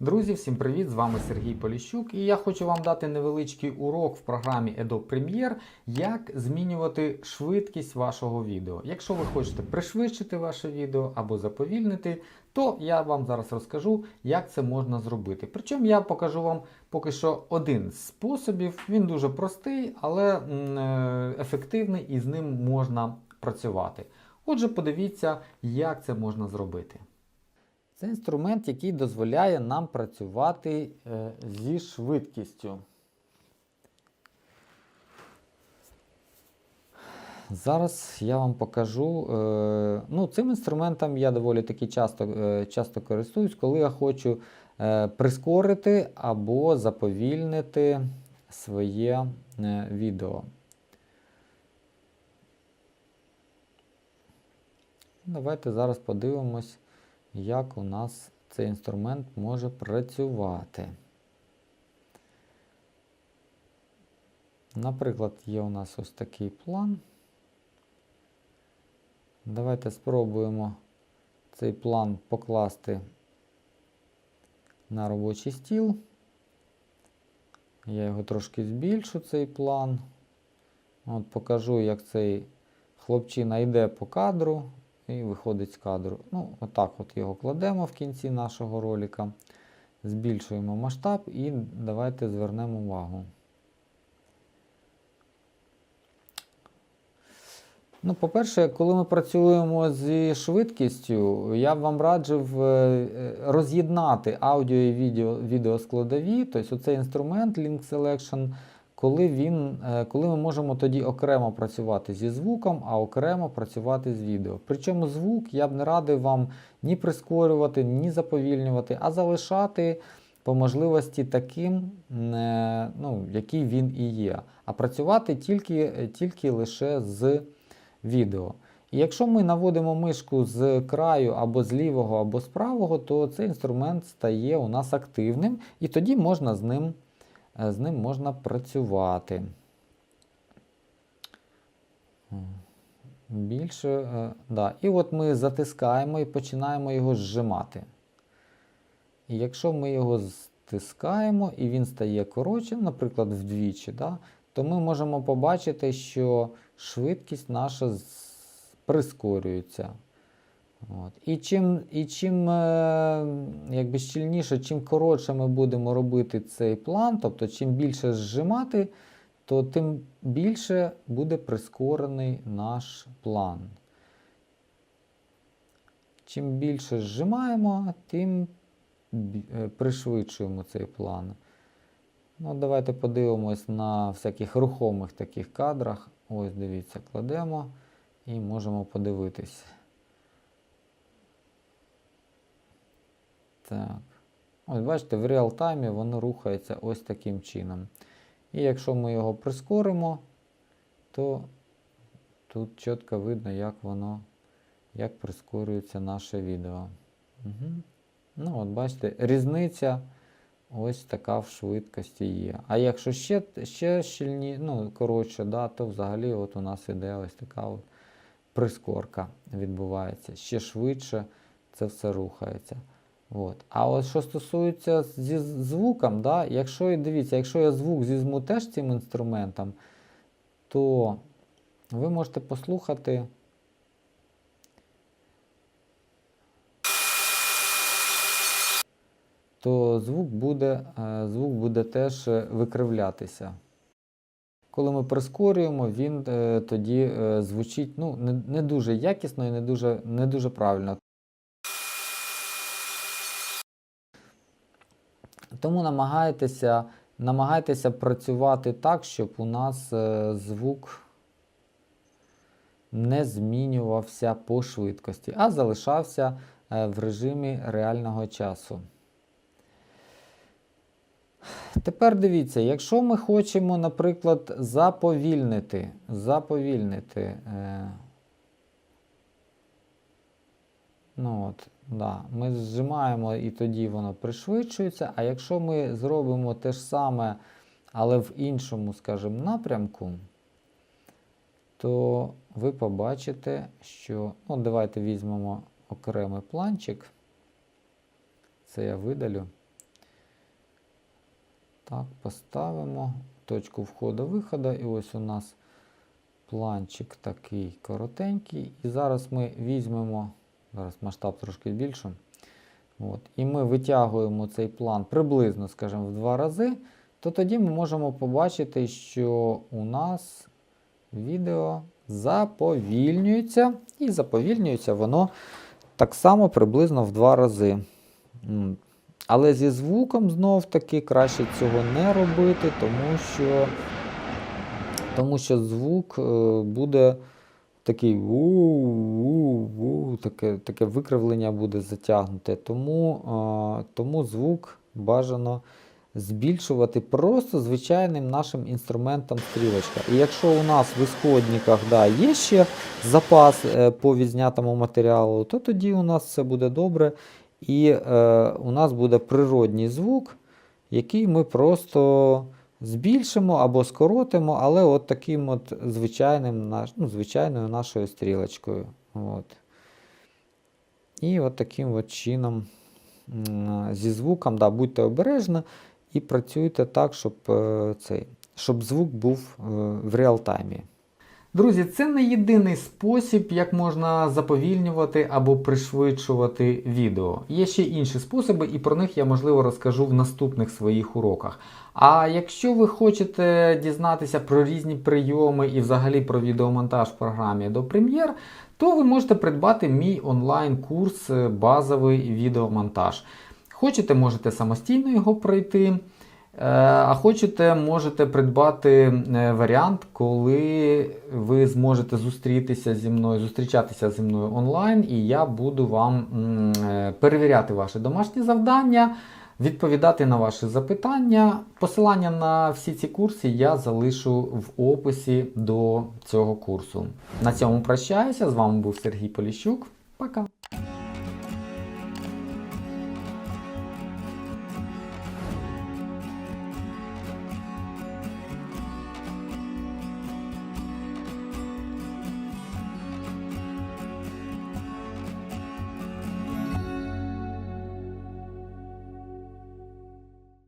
Друзі, всім привіт! З вами Сергій Поліщук, і я хочу вам дати невеличкий урок в програмі Adobe Premiere, як змінювати швидкість вашого відео. Якщо ви хочете пришвидшити ваше відео або заповільнити, то я вам зараз розкажу, як це можна зробити. Причому я покажу вам поки що один з способів. Він дуже простий, але е, ефективний і з ним можна працювати. Отже, подивіться, як це можна зробити. Це інструмент, який дозволяє нам працювати е, зі швидкістю. Зараз я вам покажу. Е, ну, Цим інструментом я доволі таки часто, е, часто користуюсь, коли я хочу прискорити або заповільнити своє відео. Давайте зараз подивимось як у нас цей інструмент може працювати. Наприклад, є у нас ось такий план. Давайте спробуємо цей план покласти на робочий стіл. Я його трошки збільшу, цей план. От Покажу, як цей хлопчина йде по кадру і виходить з кадру. Ну, Отак от його кладемо в кінці нашого ролика, збільшуємо масштаб і давайте звернемо увагу. Ну, По-перше, коли ми працюємо зі швидкістю, я б вам раджив е, роз'єднати аудіо і відео, відеоскладові, тобто оцей інструмент Link Selection коли він, е, коли ми можемо тоді окремо працювати зі звуком, а окремо працювати з відео. Причому звук я б не радив вам ні прискорювати, ні заповільнювати, а залишати по можливості таким, е, ну, який він і є. А працювати тільки, тільки лише з відео. І якщо ми наводимо мишку з краю або з лівого, або з правого, то цей інструмент стає у нас активним, і тоді можна з ним з ним можна працювати. Більше, е, да. І от ми затискаємо і починаємо його зжимати. І якщо ми його стискаємо і він стає коротшим, наприклад, вдвічі, да, то ми можемо побачити, що швидкість наша прискорюється. От. І чим і чим е, якби щільніше, чим коротше ми будемо робити цей план, тобто чим більше зжимати, то тим більше буде прискорений наш план. Чим більше зжимаємо, тим е, пришвидшуємо цей план. Ну, Давайте подивимось на всяких рухомих таких кадрах. Ось, дивіться, кладемо і можемо подивитись. Так. Ось бачите, в реал-таймі воно рухається ось таким чином. І якщо ми його прискоримо, то тут чітко видно, як воно, як прискорюється наше відео. Угу. Ну, от бачите, різниця ось така в швидкості є. А якщо ще ще щільні, ну, коротше, да, то взагалі от у нас іде ось така от прискорка відбувається. Ще швидше це все рухається. От. А от що стосується зі звуком, да, якщо дивіться, якщо я звук зізьму теж цим інструментом, то ви можете послухати. То звук буде е, звук буде теж е, викривлятися. Коли ми прискорюємо, він е, тоді звучить ну, не дуже якісно і не дуже, не дуже правильно. Тому намагайтеся намагайтеся працювати так, щоб у нас е, звук не змінювався по швидкості, а залишався е, в режимі реального часу. Тепер дивіться, якщо ми хочемо, наприклад, заповільнити, заповільнити, е, ну от, Да, Ми зжимаємо і тоді воно пришвидшується. А якщо ми зробимо те ж саме, але в іншому, скажімо, напрямку, то ви побачите, що. Ну, давайте візьмемо окремий планчик. Це я видалю. Так, поставимо точку входу-виходу. І ось у нас планчик такий коротенький. І зараз ми візьмемо, зараз масштаб трошки збільшимо. От, і ми витягуємо цей план приблизно, скажімо, в два рази, то тоді ми можемо побачити, що у нас відео заповільнюється. І заповільнюється воно так само приблизно в два рази. Але зі звуком знов таки краще цього не робити, тому що, тому що звук е, буде такий у-у-у, таке, таке викривлення буде затягнуте. Тому, е, тому звук бажано збільшувати просто звичайним нашим інструментом стрілочка. І якщо у нас в ісходниках да, є ще запас е, по відзнятому матеріалу, то тоді у нас все буде добре. І е, у нас буде природній звук, який ми просто збільшимо або скоротимо, але от таким от звичайним, ну, звичайною нашою стрілочкою. От. І от таким от чином зі звуком, да, будьте обережні і працюйте так, щоб, е, цей, щоб звук був е, в реалтаймі. Друзі, це не єдиний спосіб, як можна заповільнювати або пришвидшувати відео. Є ще інші способи, і про них я можливо розкажу в наступних своїх уроках. А якщо ви хочете дізнатися про різні прийоми і взагалі про відеомонтаж в програмі до Premiere, то ви можете придбати мій онлайн-курс базовий відеомонтаж. Хочете, можете самостійно його пройти. Е, А хочете, можете придбати е, варіант, коли ви зможете зустрітися зі мною, зустрічатися зі мною онлайн, і я буду вам е, перевіряти ваші домашні завдання, відповідати на ваші запитання. Посилання на всі ці курси я залишу в описі до цього курсу. На цьому прощаюся. З вами був Сергій Поліщук. Пока!